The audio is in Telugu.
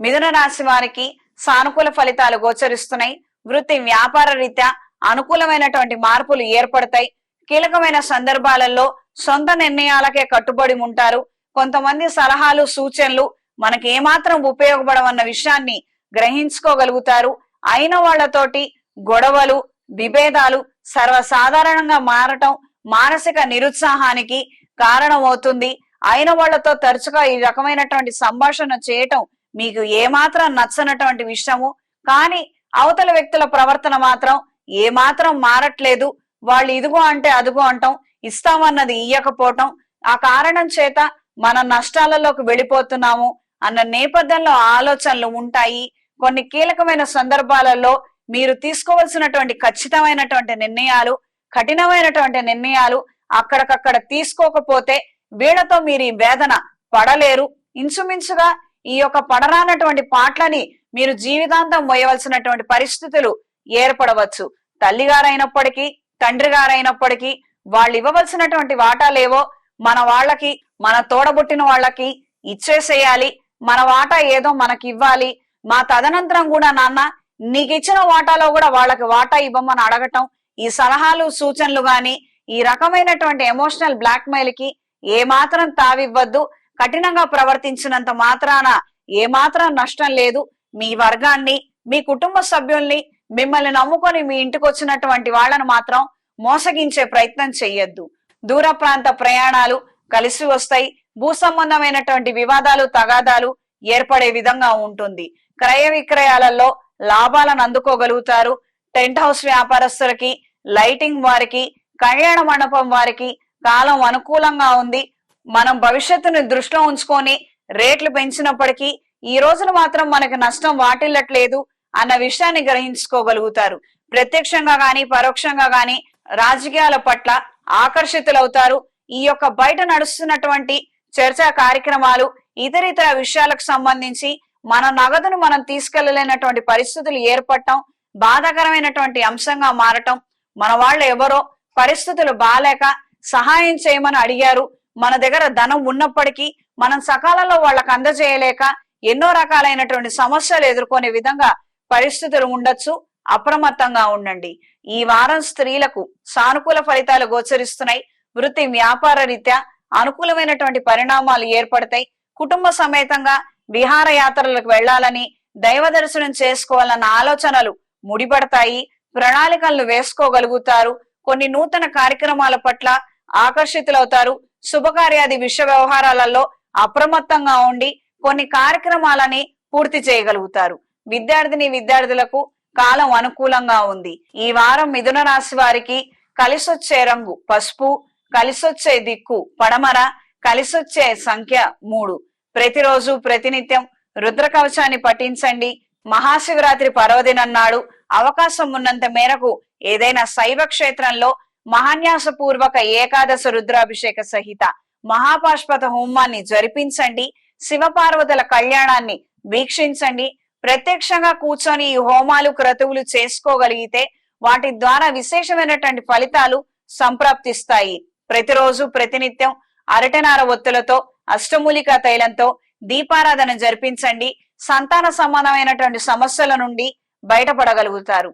మిథున రాశి వారికి సానుకూల ఫలితాలు గోచరిస్తున్నాయి. వృత్తి వ్యాపార రీత్యా అనుకూలమైనటువంటి మార్పులు ఏర్పడతాయి. కీలకమైన సందర్భాలలో సొంత నిర్ణయాలకే కట్టుబడి ఉంటారు. కొంతమంది సలహాలు సూచనలు మనకి ఏమాత్రం ఉపయోగపడవన్న విషయాన్ని గ్రహించుకోగలుగుతారు. అయిన వాళ్ళతోటి గొడవలు విభేదాలు సర్వసాధారణంగా మారటం మానసిక నిరుత్సాహానికి కారణమవుతుంది. అయిన వాళ్ళతో తరచుగా ఈ రకమైనటువంటి సంభాషణ చేయటం మీకు ఏమాత్రం నచ్చనటువంటి విషయము. కానీ అవతల వ్యక్తుల ప్రవర్తన మాత్రం ఏమాత్రం మారట్లేదు. వాళ్ళు ఇదిగో అంటే అదుగో అంటాం. ఇస్తామన్నది ఇయ్యకపోవటం. ఆ కారణం చేత మన నష్టాలలోకి వెళ్ళిపోతున్నాము అన్న నేపథ్యంలో ఆలోచనలు ఉంటాయి. కొన్ని కీలకమైన సందర్భాలలో మీరు తీసుకోవలసినటువంటి ఖచ్చితమైనటువంటి నిర్ణయాలు కఠినమైనటువంటి నిర్ణయాలు అక్కడికక్కడ తీసుకోకపోతే వీళ్ళతో మీరు ఈ వేదన పడలేరు. ఇంచుమించుగా ఈ యొక్క పడరానటువంటి పాటలని మీరు జీవితాంతం మోయవలసినటువంటి పరిస్థితులు ఏర్పడవచ్చు. తల్లిగారైనప్పటికీ తండ్రి గారైనప్పటికీ వాళ్ళు ఇవ్వవలసినటువంటి వాటాలేవో మన వాళ్ళకి మన తోడబుట్టిన వాళ్ళకి ఇచ్చేసేయాలి. మన వాటా ఏదో మనకి ఇవ్వాలి. మా తదనంతరం కూడా నాన్న నీకు ఇచ్చిన వాటాలో కూడా వాళ్ళకి వాటా ఇవ్వమని అడగటం ఈ సలహాలు సూచనలు గాని ఈ రకమైనటువంటి ఎమోషనల్ బ్లాక్ మెయిల్కి ఏ మాత్రం తావివ్వద్దు. కఠినంగా ప్రవర్తించినంత మాత్రాన ఏమాత్రం నష్టం లేదు. మీ వర్గాన్ని మీ కుటుంబ సభ్యుల్ని మిమ్మల్ని నమ్ముకొని మీ ఇంటికి వచ్చినటువంటి వాళ్ళను మాత్రం మోసగించే ప్రయత్నం చెయ్యొద్దు. దూర ప్రాంత ప్రయాణాలు కలిసి వస్తాయి. భూ సంబంధమైనటువంటి వివాదాలు తగాదాలు ఏర్పడే విధంగా ఉంటుంది. క్రయ విక్రయాలలో లాభాలను అందుకోగలుగుతారు. టెంట్ హౌస్ వ్యాపారస్తులకి లైటింగ్ వారికి కళ్యాణ మండపం వారికి కాలం అనుకూలంగా ఉంది. మనం భవిష్యత్తుని దృష్టిలో ఉంచుకొని రేట్లు పెంచినప్పటికీ ఈ రోజున మాత్రం మనకి నష్టం వాటిల్లట్లేదు అన్న విషయాన్ని గ్రహించుకోగలుగుతారు. ప్రత్యక్షంగా గాని పరోక్షంగా గాని రాజకీయాల పట్ల ఆకర్షితులవుతారు. ఈ యొక్క బయట నడుస్తున్నటువంటి చర్చా కార్యక్రమాలు ఇతర ఇతర విషయాలకు సంబంధించి మన నగదును మనం తీసుకెళ్ళలేనటువంటి పరిస్థితులు ఏర్పడటం బాధాకరమైనటువంటి అంశంగా మారటం మన వాళ్ళు ఎవరో పరిస్థితులు బాలేక సహాయం చేయమని అడిగారు. మన దగ్గర ధనం ఉన్నప్పటికీ మనం సకాలంలో వాళ్ళకి అందజేయలేక ఎన్నో రకాలైనటువంటి సమస్యలు ఎదుర్కొనే విధంగా పరిస్థితులు ఉండొచ్చు అప్రమత్తంగా ఉండండి. ఈ వారం స్త్రీలకు సానుకూల ఫలితాలు గోచరిస్తున్నాయి. వృత్తి వ్యాపార రీత్యా అనుకూలమైనటువంటి పరిణామాలు ఏర్పడతాయి. కుటుంబ సమేతంగా విహార యాత్రలకు వెళ్ళాలని దైవ దర్శనం చేసుకోవాలన్న ఆలోచనలు ముడిపడతాయి. ప్రణాళికలను వేసుకోగలుగుతారు. కొన్ని నూతన కార్యక్రమాల పట్ల ఆకర్షితులవుతారు. శుభకార్యాది విశ్వ వ్యవహారాలలో అప్రమత్తంగా ఉండి కొన్ని కార్యక్రమాలని పూర్తి చేయగలుగుతారు. విద్యార్థిని విద్యార్థులకు కాలం అనుకూలంగా ఉంది. ఈ వారం మిథున రాశి వారికి కలిసొచ్చే రంగు పసుపు కలిసొచ్చే దిక్కు పడమర కలిసొచ్చే సంఖ్య మూడు. ప్రతిరోజు ప్రతినిత్యం రుద్ర కవచాన్ని పఠించండి. మహాశివరాత్రి పర్వదినన్నాడు అవకాశం ఉన్నంత మేరకు ఏదైనా శైవ క్షేత్రంలో మహాన్యాస పూర్వక ఏకాదశ రుద్రాభిషేక సహిత మహాపాష్పత హోమాన్ని జరిపించండి. శివపార్వతుల కళ్యాణాన్ని వీక్షించండి. ప్రత్యక్షంగా కూర్చొని ఈ హోమాలు క్రతువులు చేసుకోగలిగితే వాటి ద్వారా విశేషమైనటువంటి ఫలితాలు సంప్రాప్తిస్తాయి. ప్రతిరోజు ప్రతినిత్యం అరటనార ఒత్తులతో అష్టమూలికా తైలంతో దీపారాధన జరిపించండి. సంతాన సంబంధమైనటువంటి సమస్యల నుండి బయటపడగలుగుతారు.